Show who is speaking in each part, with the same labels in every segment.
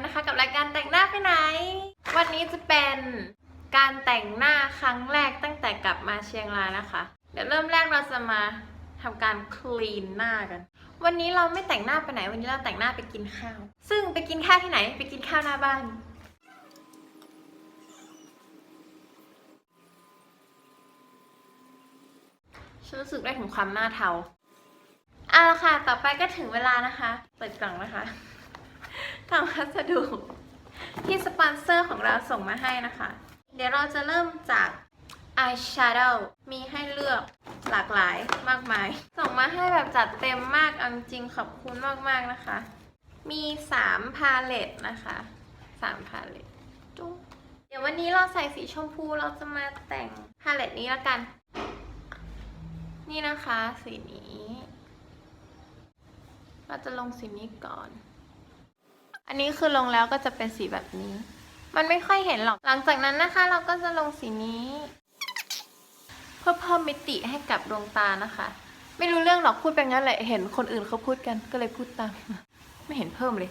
Speaker 1: แล้วนะคะ กับรายการแต่งหน้าไปไหน วันนี้จะเป็นการแต่งหน้าครั้งแรกตั้งแต่กลับมาเชียงรายนะคะ เดี๋ยวเริ่มแรกเราจะมาทำการคลีนหน้ากัน วันนี้เราไม่แต่งหน้าไปไหน วันนี้เราแต่งหน้าไปกินข้าว ซึ่งไปกินข้าวที่ไหน ไปกินข้าวหน้าบ้านฉันรู้สึกได้ถึงความหน้าเทาเอาละค่ะ ต่อไปก็ถึงเวลานะคะ เปิดกล่องนะคะ ทางพัสดุที่สปอนเซอร์ของเราส่งมาให้นะคะ เดี๋ยวเราจะเริ่มจาก eyeshadow มีให้เลือกหลากหลายมากมาย ส่งมาให้แบบจัดเต็มมากเอาจริงขอบคุณมากๆนะคะ มี 3 พาเลตนะคะ3พาเลตจุ๊เดี๋ยววันนี้เราใส่สีชมพูเราจะมาแต่งพาเลตนี้แล้วกัน นี่นะคะสีนี้ เราจะลงสีนี้ก่อน อันนี้คือลงแล้วก็จะเป็นสีแบบนี้ มันไม่ค่อยเห็นหรอก หลังจากนั้นนะคะ เราก็จะลงสีนี้ เพื่อเพิ่มมิติให้กับดวงตานะคะ ไม่รู้เรื่องหรอกพูดไปงั้นแหละ เห็นคนอื่นเขาพูดกันก็เลยพูดตาม ไม่เห็นเพิ่มเลย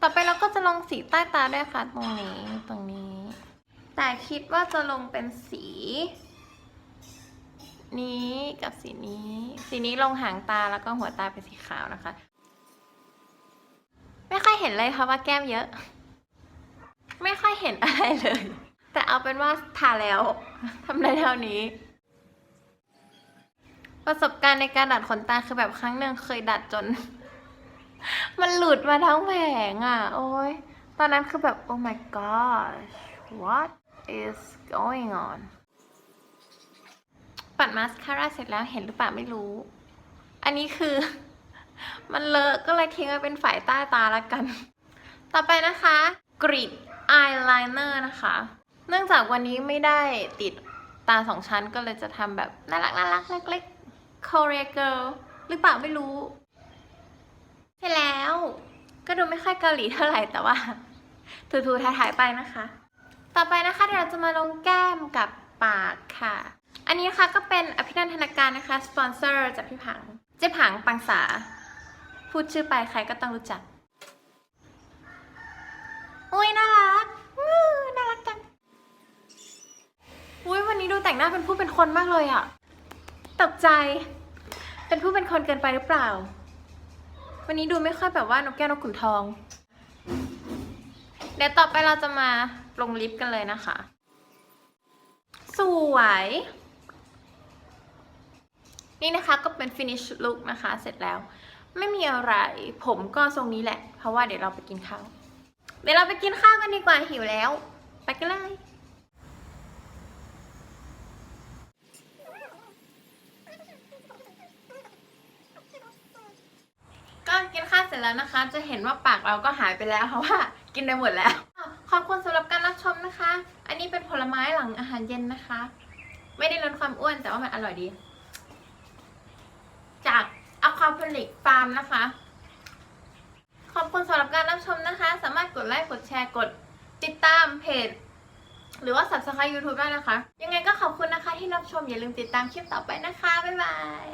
Speaker 1: ต่อไปเราก็จะลงสีใต้ตาด้วยค่ะ ตรงนี้ ตรงนี้ แต่คิดว่าจะลงเป็นสี นี้กับสีนี้ สีนี้ลงหางตาแล้วก็หัวตาเป็นสีขาวนะคะ เห็นเลยค่ะว่าแก้มเยอะ ไม่ค่อยเห็นอะไรเลย แต่เอาเป็นว่าทาแล้วทำได้เท่านี้ ประสบการณ์ในการดัดขนตาคือแบบครั้งหนึ่งเคยดัดจน มันหลุดมาทั้งแผงอะ โอ้ยตอนนั้นคือแบบ oh my gosh what is going on ปัดมาสคาร่าเสร็จแล้วเห็นหรือเปล่าไม่รู้ อันนี้คือ มันเลอะก็เลยทิ้งไว้เป็นฝ่ายใต้ตาละกัน ต่อไปนะคะกริดอายไลเนอร์นะคะ เนื่องจากวันนี้ไม่ได้ติดตาสองชั้นก็เลยจะทำแบบน่ารักน่ารักเล็กๆ Korea girl หรือเปล่าไม่รู้ใช่แล้ว ก็ดูไม่ค่อยเกาหลีเท่าไหร่แต่ว่าทูๆถ่ายๆไปนะคะ ต่อไปนะคะเดี๋ยวเราจะมาลงแก้มกับปากค่ะ อันนี้นะคะก็เป็นอภินันทนาการนะคะ สปอนเซอร์จากพี่ผัง เจ๊ผังปังษา พูดชื่อไปใครก็ต้องรู้จัก อุ้ยน่ารักอื้อน่ารักจัง อุ้ยวันนี้ดูแต่งหน้าเป็นผู้เป็นคนมากเลยอะตกใจ เป็นผู้เป็นคนเกินไปหรือเปล่า วันนี้ดูไม่ค่อยแบบว่านกแก้วนกขุนทอง เดี๋ยวต่อไปเราจะมาลงลิปกันเลยนะคะ สวย นี่นะคะก็เป็น finish look นะคะ เสร็จแล้ว ไม่มีอะไร ผมก็ทรงนี้แหละ เพราะว่าเดี๋ยวเราไปกินข้าว เดี๋ยวเราไปกินข้าวกันดีกว่าหิวแล้ว ไปกันเลยก็กินข้าวเสร็จแล้วนะคะ จะเห็นว่าปากเราก็หายไปแล้วเพราะว่ากินไปหมดแล้ว ขอบคุณสำหรับการรับชมนะคะ อันนี้เป็นผลไม้หลังอาหารเย็นนะคะ ไม่ได้ลดความอ้วนแต่ว่ามันอร่อยดี จากอควาพ ลิกฟาร์มนะคะ ขอบคุณสำหรับการรับชมนะคะ สามารถกดไลค์กดแชร์กดติดตามเพจ หรือว่า subscribe YouTube ได้นะคะ ยังไงก็ขอบคุณนะคะที่รับชมอย่าลืมติดตามคลิปต่อไปนะคะ บ๊ายบาย